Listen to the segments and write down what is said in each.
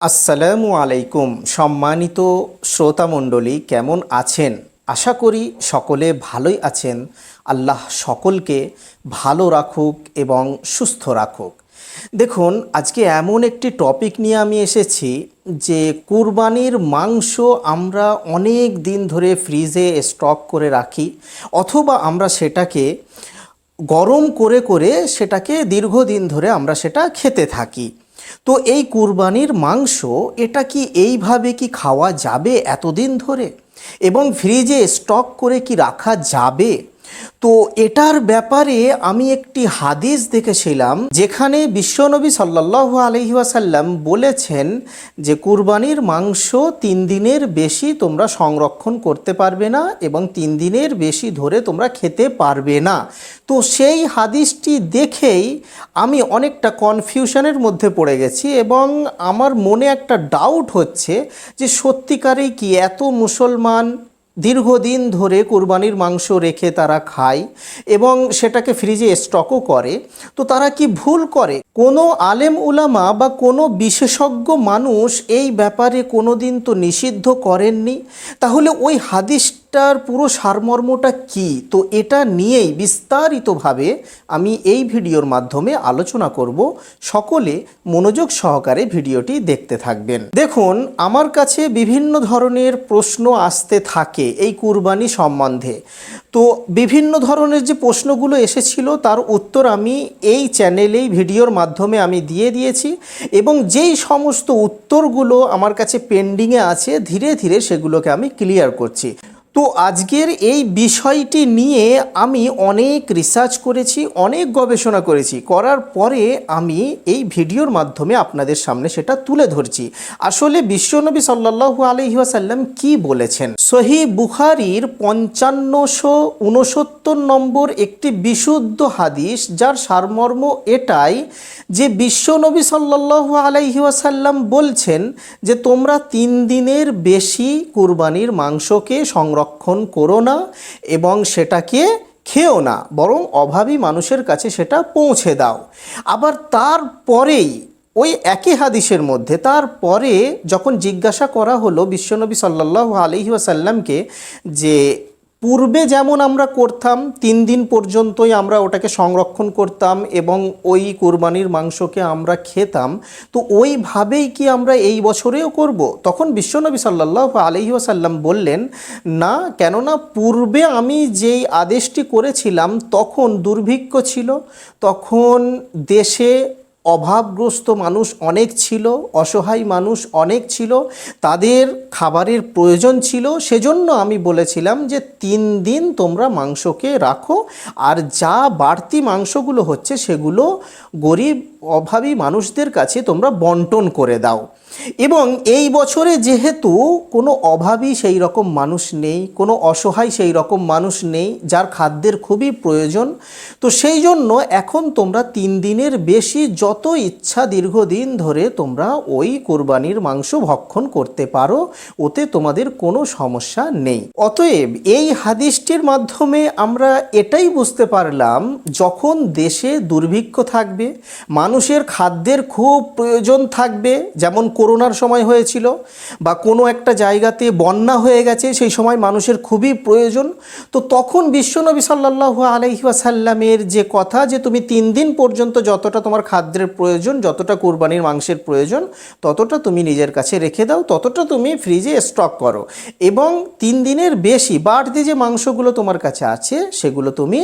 আসসালামু আলাইকুম, সম্মানিত শ্রোতামণ্ডলী কেমন আছেন? আশা করি সকলে ভালোই আছেন। আল্লাহ সকলকে ভালো রাখুক এবং সুস্থ রাখুক। দেখুন, আজকে এমন একটি টপিক নিয়ে আমি এসেছি যে কুরবানির মাংস আমরা অনেক দিন ধরে ফ্রিজে স্টক করে রাখি অথবা আমরা সেটাকে গরম করে করে সেটাকে দীর্ঘদিন ধরে আমরা সেটা খেতে থাকি। তো এই কুরবানির মাংস, এটা কি এইভাবে কি খাওয়া যাবে এতদিন ধরে? এবং ফ্রিজে স্টক করে কি রাখা যাবে? তো এটার ব্যাপারে আমি একটি হাদিস দেখেছিলাম যেখানে বিশ্বনবী সাল্লাহ আলহি ওয়াসাল্লাম বলেছেন যে কুরবানির মাংস তিন দিনের বেশি তোমরা সংরক্ষণ করতে পারবে না এবং তিন দিনের বেশি ধরে তোমরা খেতে পারবে না। তো সেই হাদিসটি দেখেই আমি অনেকটা কনফিউশনের মধ্যে পড়ে গেছি এবং আমার মনে একটা ডাউট হচ্ছে যে সত্যিকারেই কি এত মুসলমান দীর্ঘদিন ধরে কুরবানির মাংস রেখে তারা খায় এবং সেটাকে ফ্রিজে স্টকও করে। তো তারা কি ভুল করে? কোনো আলেম উলামা বা কোনো বিশেষজ্ঞ মানুষ এই ব্যাপারে কোনো দিন তো নিষিদ্ধ করেননি? তাহলে ওই হাদিসটার পুরো সারমর্মটা কি? তো এটা নিয়েই বিস্তারিতভাবে আমি এই ভিডিওর মাধ্যমে আলোচনা করব। সকলে মনোযোগ সহকারে ভিডিওটি দেখতে থাকবেন। দেখুন, আমার কাছে বিভিন্ন ধরনের প্রশ্ন আসতে থাকে এই কুরবানি সম্বন্ধে। তো বিভিন্ন ধরনের যে প্রশ্নগুলো এসেছিল, তার উত্তর আমি এই চ্যানেলেই, ভিডিওর মাধ্যমে আমি দিয়ে দিয়েছি এবং যেই সমস্ত উত্তরগুলো আমার কাছে পেন্ডিংয়ে আছে, ধীরে ধীরে সেগুলোকে আমি ক্লিয়ার করছি। তো আজকের এই বিষয়টি নিয়ে আমি অনেক রিসার্চ করেছি, অনেক গবেষণা করেছি। করার পরে আমি এই ভিডিওর মাধ্যমে আপনাদের সামনে সেটা তুলে ধরছি। আসলে বিশ্বনবী সাল্লাহু আলহি আসাল্লাম কি বলেছেন? সহি বুখারির পঞ্চান্নশো উনসত্তর নম্বর একটি বিশুদ্ধ হাদিস যার সারমর্ম এটাই যে বিশ্বনবী সাল্লাহু আলাইহি আসাল্লাম বলছেন যে তোমরা তিন দিনের বেশি কুরবানির মাংসকে সংরক্ষণ করো না এবং সেটাকে খেও না, বরং অভাবী মানুষের কাছে সেটা পৌঁছে দাও। আবার তারপরেই ওই একই হাদিসের মধ্যে, তারপরে যখন জিজ্ঞাসা করা হলো বিশ্বনবী সাল্লাহ আলহি আসাল্লামকে যে পূর্বে যেমন আমরা করতাম, তিন দিন পর্যন্তই আমরা ওটাকে সংরক্ষণ করতাম এবং ওই কোরবানির মাংসকে আমরা খেতাম। তো ওইভাবেই কি আমরা এই বছরেও করব? তখন বিশ্বনবী সাল্লাহ আলহি আসাল্লাম বললেন, না, কেননা পূর্বে আমি যেই আদেশটি করেছিলাম তখন দুর্ভিক্ষ ছিল, তখন দেশে অভাবগ্রস্ত মানুষ অনেক ছিল, অসহায় মানুষ অনেক ছিল, তাদের খাবারের প্রয়োজন ছিল, সেজন্য আমি বলেছিলাম যে তিন দিন তোমরা মাংসকে রাখো, আর যা বাড়তি মাংসগুলো হচ্ছে সেগুলো গরিব অভাবী মানুষদের কাছে তোমরা বন্টন করে দাও। এবং এই বছরে যেহেতু কোনো অভাবী সেই রকম মানুষ নেই, কোনো অসহায় সেই রকম মানুষ নেই, যার খাদ্যের খুবই প্রয়োজন, তো সেই জন্য এখন তোমরা তিন দিনের বেশি যত ইচ্ছা দীর্ঘদিন ধরে তোমরা ওই কোরবানির মাংস ভক্ষণ করতে পারো, ওতে তোমাদের কোনো সমস্যা নেই। অতএব এই হাদিসটির মাধ্যমে আমরা এটাই বুঝতে পারলাম, যখন দেশে দুর্ভিক্ষ থাকবে মানুষের খাদ্যের খুব প্রয়োজন থাকবে, যেমন করোনার সময় হয়েছিল বা কোনো একটা জায়গাতে বন্যা হয়ে গেছে, সেই সময় মানুষের খুবই প্রয়োজন। তো তখন বিশ্বনবী সাল্লাহ আলহি আসাল্লামের যে কথা যে তুমি তিন দিন পর্যন্ত যতটা তোমার খাদ্যের প্রয়োজন, যতটা কোরবানির মাংসের প্রয়োজন, ততটা তুমি নিজের কাছে রেখে দাও, ততটা তুমি ফ্রিজে স্টক করো। এবং তিন দিনের বেশি বাড়তি যে মাংসগুলো তোমার কাছে আছে, সেগুলো তুমি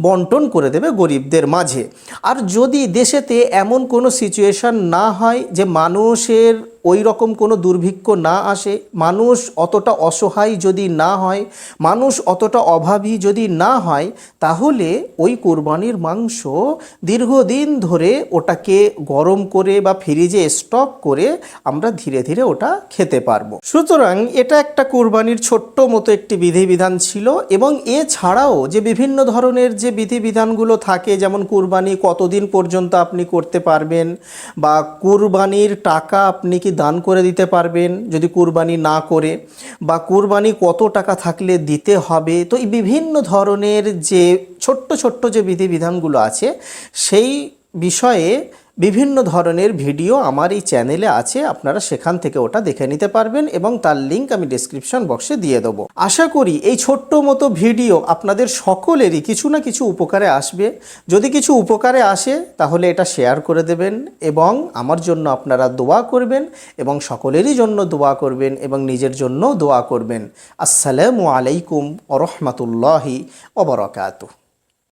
বন্টন করে দেবে গরিবদের মাঝে। আর যদি দেশেতে এমন কোনো সিচুয়েশান না হয় যে মানুষের ওই রকম কোনো দুর্ভিক্ষ না আসে, মানুষ অতটা অসহায় যদি না হয়, মানুষ অতটা অভাবী যদি না হয়, তাহলে ওই কোরবানির মাংস দীর্ঘদিন ধরে ওটাকে গরম করে বা ফ্রিজে স্টক করে আমরা ধীরে ধীরে ওটা খেতে পারব। সুতরাং এটা একটা কোরবানির ছোট্ট মতো একটি বিধিবিধান ছিল এবং এছাড়াও যে বিভিন্ন ধরনের যে বিধিবিধানগুলো থাকে, যেমন কুরবানি কতদিন পর্যন্ত আপনি করতে পারবেন বা কুরবানির টাকা আপনি কি দান করে দিতে পারবেন, যদি কুরবানি না করে। বা কুরবানি কত টাকা থাকলে দিতে হবে? তো এই বিভিন্ন ধরনের যে ছোট্ট ছোট্ট যে বিধিবিধানগুলো আছে, সেই বিষয়ে বিভিন্ন ধরনের ভিডিও আমার এই চ্যানেলে আছে, আপনারা সেখান থেকে ওটা দেখে নিতে পারবেন এবং তার লিংক আমি ডিসক্রিপশন বক্সে দিয়ে দেবো। আশা করি এই ছোট্ট মতো ভিডিও আপনাদের সকলেরই কিছু না কিছু উপকারে আসবে। যদি কিছু উপকারে আসে, তাহলে এটা শেয়ার করে দেবেন এবং আমার জন্য আপনারা দোয়া করবেন এবং সকলেরই জন্য দোয়া করবেন এবং নিজের জন্য দোয়া করবেন। আসসালামু আলাইকুম ওরহমতুল্লাহি ওবরাকাতুহ